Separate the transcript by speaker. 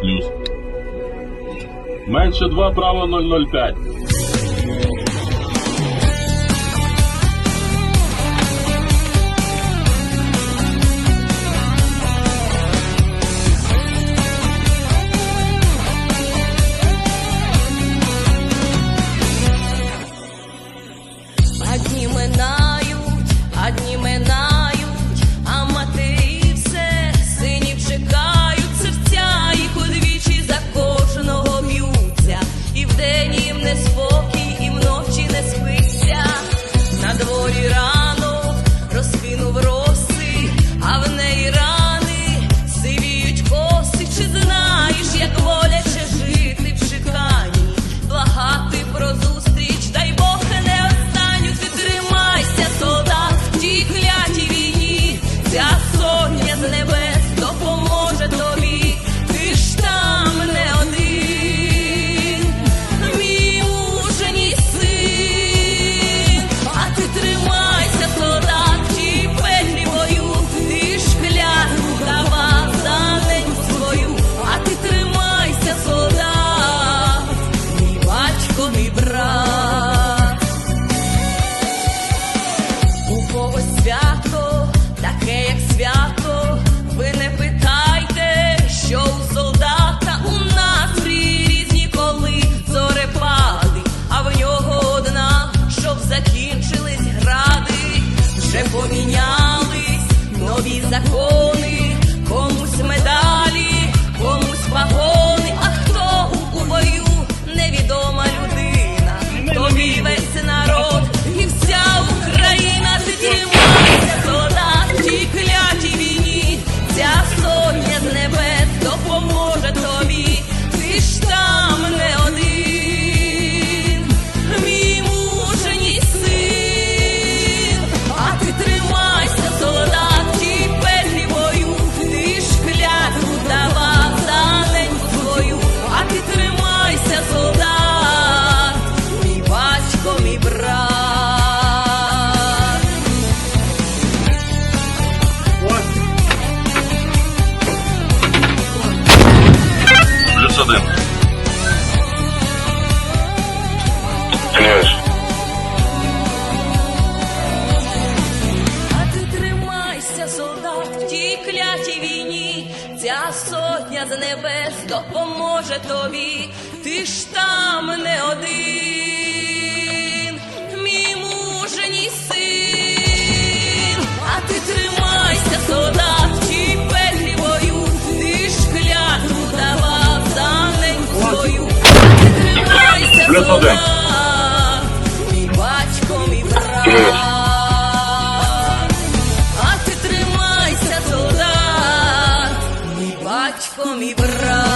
Speaker 1: Плюс. Менше 2 право 005.
Speaker 2: сотня з небес допоможе тобі, ти ж там не один, мій мужній син, а ти тримайся, солдат, в тій пеклі бою, ти ж клятву давав за неньку тримайся, солдат. Ko mi brah